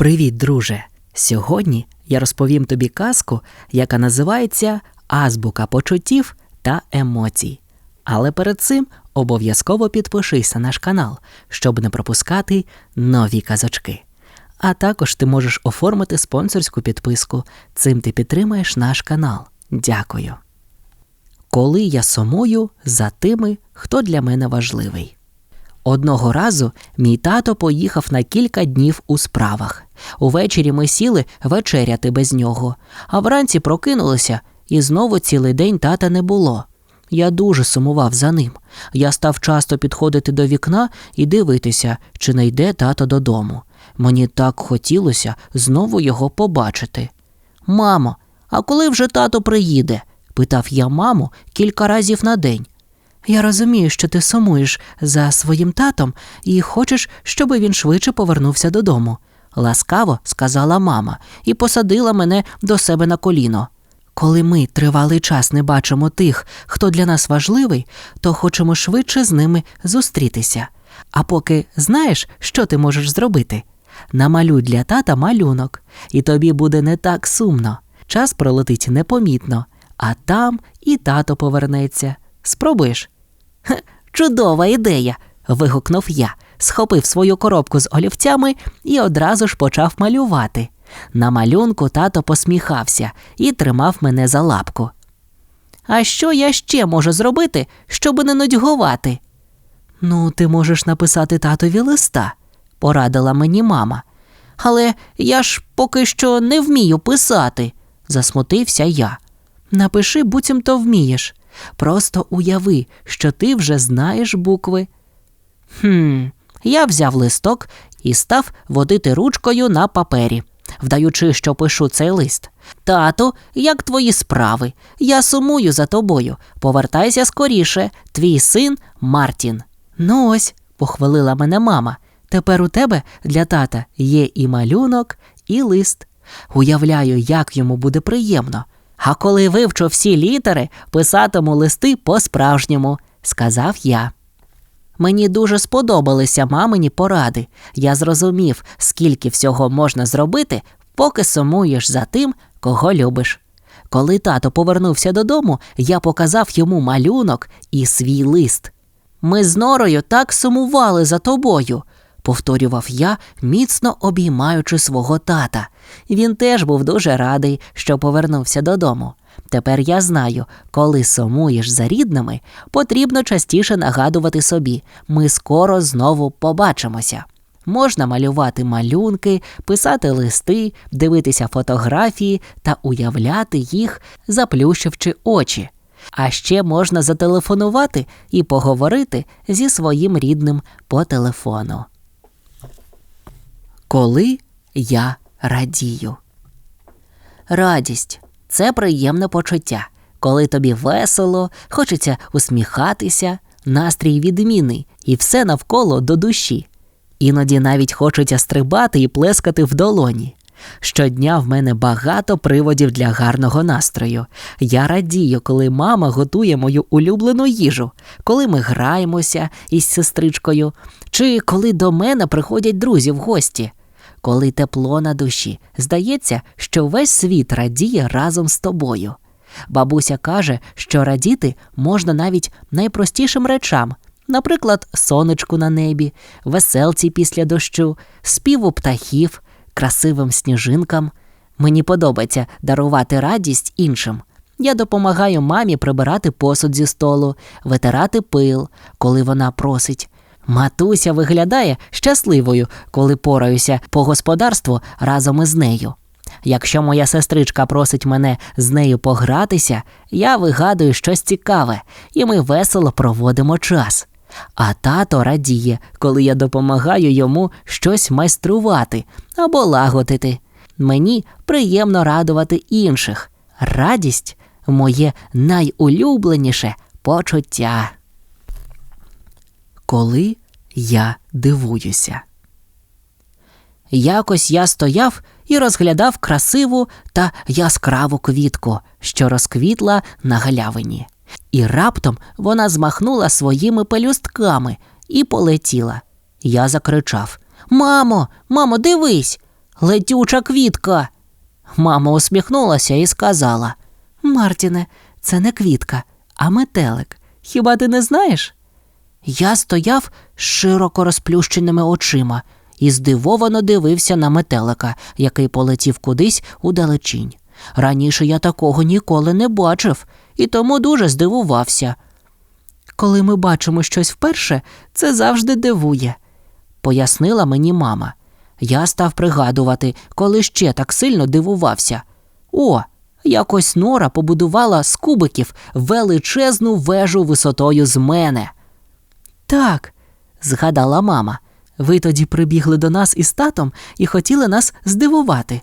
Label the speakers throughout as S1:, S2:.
S1: Привіт, друже! Сьогодні я розповім тобі казку, яка називається Азбука почуттів та емоцій. Але перед цим обов'язково підпишись на наш канал, щоб не пропускати нові казочки. А також ти можеш оформити спонсорську підписку. Цим ти підтримаєш наш канал. Дякую. Коли я сумую за тими, хто для мене важливий. Одного разу мій тато поїхав на кілька днів у справах. Увечері ми сіли вечеряти без нього, а вранці прокинулися, і знову цілий день тата не було. Я дуже сумував за ним. Я став часто підходити до вікна і дивитися, чи не йде тато додому. Мені так хотілося знову його побачити. Мамо, а коли вже тато приїде? питав я маму кілька разів на день. Я розумію, що ти сумуєш за своїм татом і хочеш, щоби він швидше повернувся додому, ласкаво сказала мама і посадила мене до себе на коліно. Коли ми тривалий час не бачимо тих, хто для нас важливий, то хочемо швидше з ними зустрітися. А поки знаєш, що ти можеш зробити? Намалюй для тата малюнок, і тобі буде не так сумно. Час пролетить непомітно, а там і тато повернеться. Спробуєш? «Хе, Чудова ідея. вигукнув я, схопив свою коробку з олівцями і одразу ж почав малювати. На малюнку тато посміхався і тримав мене за лапку. А що я ще можу зробити, щоб не нудьгувати? Ну, ти можеш написати татові листа, порадила мені мама. Але я ж поки що не вмію писати, засмутився я. Напиши, буцімто вмієш. Просто уяви, що ти вже знаєш букви. Хм, я взяв листок і став водити ручкою на папері, вдаючи, що пишу цей лист. Тату, як твої справи? Я сумую за тобою. Повертайся скоріше, твій син Мартін. Ну ось, похвалила мене мама. Тепер у тебе для тата є і малюнок, і лист. Уявляю, як йому буде приємно. А коли вивчу всі літери, писатиму листи по-справжньому, сказав я. Мені дуже сподобалися мамині поради. Я зрозумів, скільки всього можна зробити, поки сумуєш за тим, кого любиш. Коли тато повернувся додому, я показав йому малюнок і свій лист. Ми з норою так сумували за тобою, повторював я, міцно обіймаючи свого тата. Він теж був дуже радий, що повернувся додому. Тепер я знаю, коли сумуєш за рідними, потрібно частіше нагадувати собі ми скоро знову побачимося. Можна малювати малюнки, писати листи, дивитися фотографії та уявляти їх, заплющивши очі. А ще можна зателефонувати і поговорити зі своїм рідним по телефону. Коли я радію. Радість це приємне почуття. Коли тобі весело, хочеться усміхатися, настрій відмінний і все навколо до душі. Іноді навіть хочеться стрибати і плескати в долоні. Щодня в мене багато приводів для гарного настрою. Я радію, коли мама готує мою улюблену їжу, коли ми граємося із сестричкою, чи коли до мене приходять друзі в гості коли тепло на душі. Здається, що весь світ радіє разом з тобою. Бабуся каже, що радіти можна навіть найпростішим речам, наприклад, сонечку на небі, веселці після дощу, співу птахів, красивим сніжинкам. Мені подобається дарувати радість іншим. Я допомагаю мамі прибирати посуд зі столу, витирати пил, коли вона просить. Матуся виглядає щасливою, коли пораюся по господарству разом із нею. Якщо моя сестричка просить мене з нею погратися, я вигадую щось цікаве, і ми весело проводимо час. А тато радіє, коли я допомагаю йому щось майструвати або лагодити. Мені приємно радувати інших. Радість моє найулюбленіше почуття коли я дивуюся. Якось я стояв і розглядав красиву та яскраву квітку, що розквітла на галявині, і раптом вона змахнула своїми пелюстками і полетіла. Я закричав Мамо, мамо, дивись! летюча квітка. Мама усміхнулася і сказала: Мартіне, це не квітка, а метелик. Хіба ти не знаєш? Я стояв з широко розплющеними очима і здивовано дивився на метелика, який полетів кудись у далечінь. Раніше я такого ніколи не бачив і тому дуже здивувався. Коли ми бачимо щось вперше, це завжди дивує, пояснила мені мама. Я став пригадувати, коли ще так сильно дивувався. О, якось Нора побудувала з кубиків величезну вежу висотою з мене. Так, згадала мама. Ви тоді прибігли до нас із татом і хотіли нас здивувати.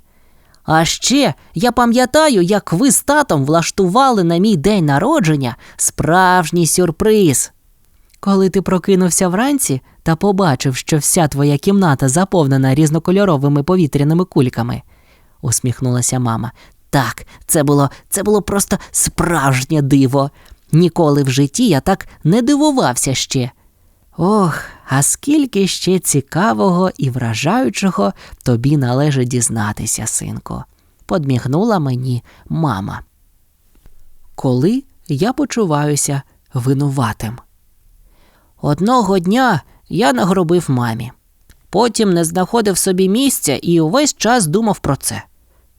S1: А ще я пам'ятаю, як ви з татом влаштували на мій день народження справжній сюрприз. Коли ти прокинувся вранці та побачив, що вся твоя кімната заповнена різнокольоровими повітряними кульками, усміхнулася мама. Так, це було, це було просто справжнє диво. Ніколи в житті я так не дивувався ще. Ох, а скільки ще цікавого і вражаючого тобі належить дізнатися, синку, подмігнула мені мама. Коли я почуваюся винуватим. Одного дня я нагробив мамі. Потім не знаходив собі місця і увесь час думав про це.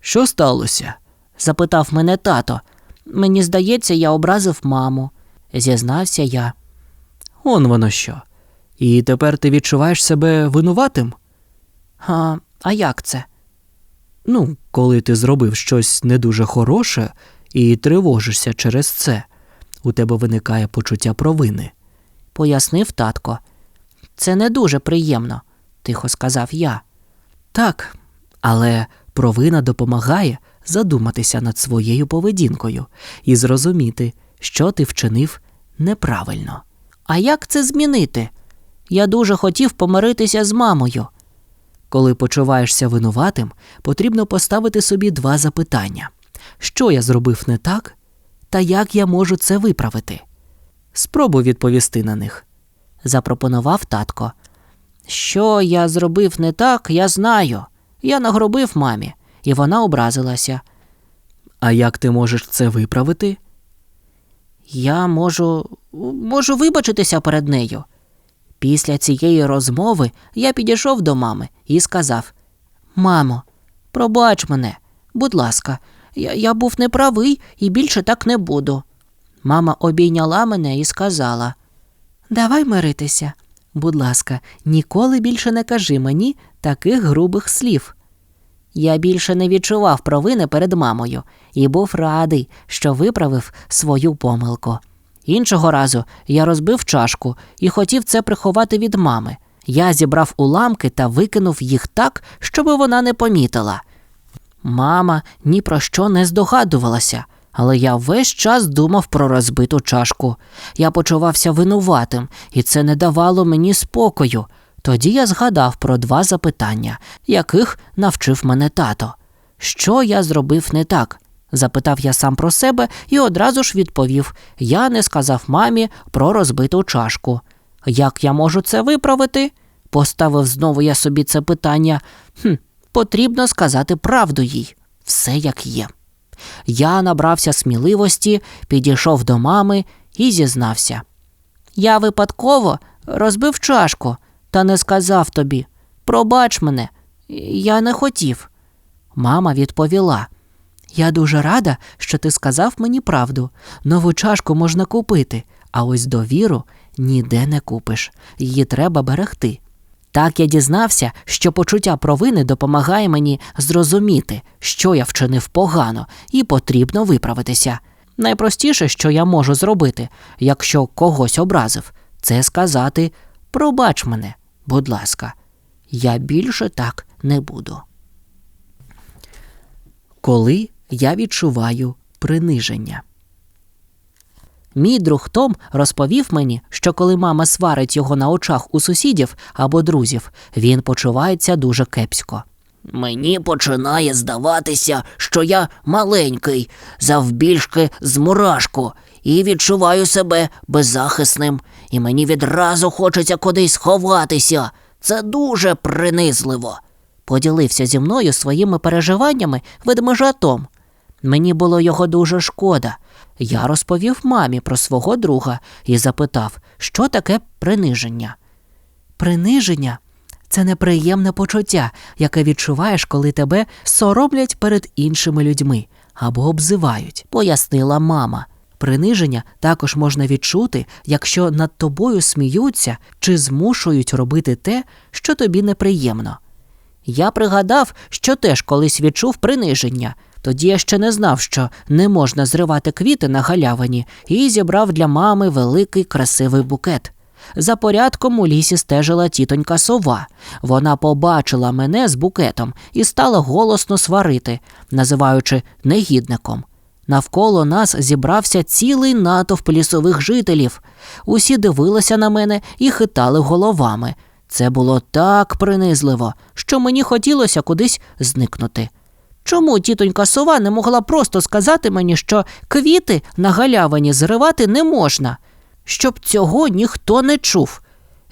S1: Що сталося? запитав мене тато. Мені здається, я образив маму, зізнався я. Он воно що. І тепер ти відчуваєш себе винуватим? А, а як це? Ну, коли ти зробив щось не дуже хороше і тривожишся через це, у тебе виникає почуття провини, пояснив татко. Це не дуже приємно, тихо сказав я. Так, але провина допомагає задуматися над своєю поведінкою і зрозуміти, що ти вчинив неправильно. А як це змінити? Я дуже хотів помиритися з мамою. Коли почуваєшся винуватим, потрібно поставити собі два запитання: що я зробив не так, та як я можу це виправити? Спробуй відповісти на них, запропонував татко. Що я зробив не так, я знаю. Я нагробив мамі, і вона образилася. А як ти можеш це виправити? Я можу можу вибачитися перед нею. Після цієї розмови я підійшов до мами і сказав: Мамо, пробач мене, будь ласка, я, я був неправий і більше так не буду. Мама обійняла мене і сказала: Давай миритися. Будь ласка, ніколи більше не кажи мені таких грубих слів. Я більше не відчував провини перед мамою і був радий, що виправив свою помилку. Іншого разу я розбив чашку і хотів це приховати від мами. Я зібрав уламки та викинув їх так, щоб вона не помітила. Мама ні про що не здогадувалася, але я весь час думав про розбиту чашку. Я почувався винуватим, і це не давало мені спокою. Тоді я згадав про два запитання, яких навчив мене тато. Що я зробив не так? Запитав я сам про себе і одразу ж відповів я не сказав мамі про розбиту чашку. Як я можу це виправити? Поставив знову я собі це питання. «Хм, Потрібно сказати правду їй, все як є. Я набрався сміливості, підійшов до мами і зізнався. Я випадково розбив чашку та не сказав тобі. Пробач мене, я не хотів. Мама відповіла. Я дуже рада, що ти сказав мені правду. Нову чашку можна купити, а ось довіру ніде не купиш. Її треба берегти. Так я дізнався, що почуття провини допомагає мені зрозуміти, що я вчинив погано, і потрібно виправитися. Найпростіше, що я можу зробити, якщо когось образив, це сказати пробач мене, будь ласка, я більше так не буду. Коли я відчуваю приниження. Мій друг Том розповів мені, що коли мама сварить його на очах у сусідів або друзів, він почувається дуже кепсько. Мені починає здаватися, що я маленький, завбільшки з мурашку, і відчуваю себе беззахисним, і мені відразу хочеться кудись сховатися. Це дуже принизливо, поділився зі мною своїми переживаннями ведмежатом. Мені було його дуже шкода. Я розповів мамі про свого друга і запитав, що таке приниження. Приниження це неприємне почуття, яке відчуваєш, коли тебе сороблять перед іншими людьми або обзивають, пояснила мама. Приниження також можна відчути, якщо над тобою сміються чи змушують робити те, що тобі неприємно. Я пригадав, що теж колись відчув приниження. Тоді я ще не знав, що не можна зривати квіти на галявині, і зібрав для мами великий красивий букет. За порядком у лісі стежила тітонька сова. Вона побачила мене з букетом і стала голосно сварити, називаючи негідником. Навколо нас зібрався цілий натовп лісових жителів. Усі дивилися на мене і хитали головами. Це було так принизливо, що мені хотілося кудись зникнути. Чому тітонька сова не могла просто сказати мені, що квіти на галявині зривати не можна, щоб цього ніхто не чув?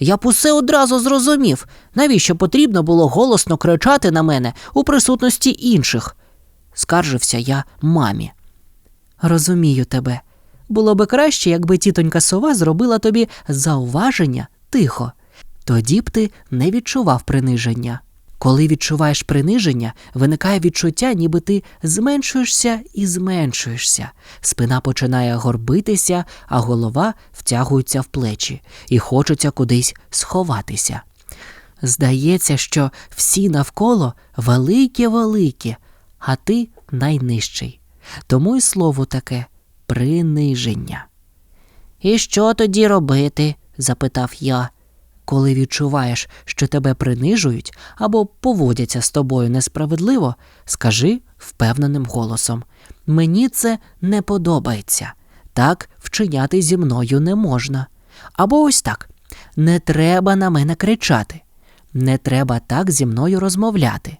S1: Я б усе одразу зрозумів, навіщо потрібно було голосно кричати на мене у присутності інших. Скаржився я мамі. Розумію тебе. Було би краще, якби тітонька сова зробила тобі зауваження тихо. Тоді б ти не відчував приниження. Коли відчуваєш приниження, виникає відчуття, ніби ти зменшуєшся і зменшуєшся. Спина починає горбитися, а голова втягується в плечі і хочеться кудись сховатися. Здається, що всі навколо великі-великі, а ти найнижчий. Тому й слово таке приниження. І що тоді робити? запитав я. Коли відчуваєш, що тебе принижують або поводяться з тобою несправедливо, скажи впевненим голосом Мені це не подобається. Так вчиняти зі мною не можна. Або ось так не треба на мене кричати, не треба так зі мною розмовляти.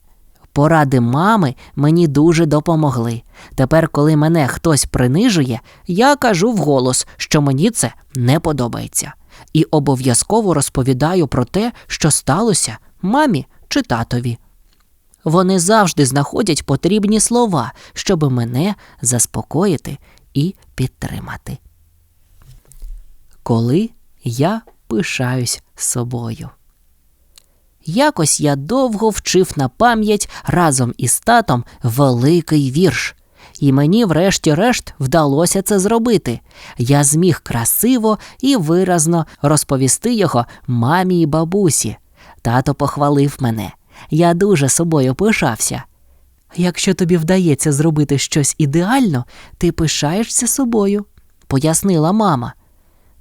S1: Поради мами мені дуже допомогли. Тепер, коли мене хтось принижує, я кажу вголос, що мені це не подобається і обов'язково розповідаю про те, що сталося мамі чи татові. Вони завжди знаходять потрібні слова, щоб мене заспокоїти і підтримати. Коли я пишаюсь собою. Якось я довго вчив на пам'ять разом із татом великий вірш. І мені, врешті-решт, вдалося це зробити. Я зміг красиво і виразно розповісти його мамі і бабусі. Тато похвалив мене. Я дуже собою пишався. Якщо тобі вдається зробити щось ідеально, ти пишаєшся собою, пояснила мама.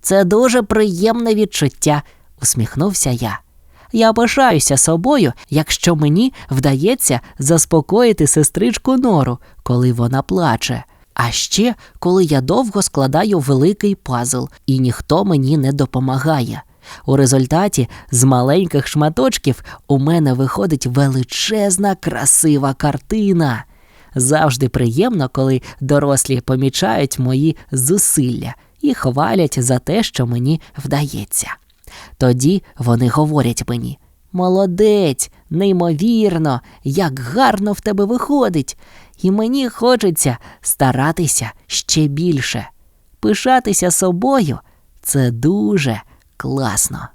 S1: Це дуже приємне відчуття, усміхнувся я. Я пишаюся собою, якщо мені вдається заспокоїти сестричку нору, коли вона плаче. А ще коли я довго складаю великий пазл, і ніхто мені не допомагає. У результаті з маленьких шматочків у мене виходить величезна красива картина. Завжди приємно, коли дорослі помічають мої зусилля і хвалять за те, що мені вдається. Тоді вони говорять мені молодець, неймовірно, як гарно в тебе виходить, і мені хочеться старатися ще більше. Пишатися собою це дуже класно.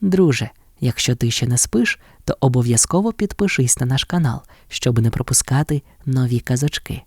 S1: Друже, якщо ти ще не спиш, то обов'язково підпишись на наш канал, щоб не пропускати нові казочки.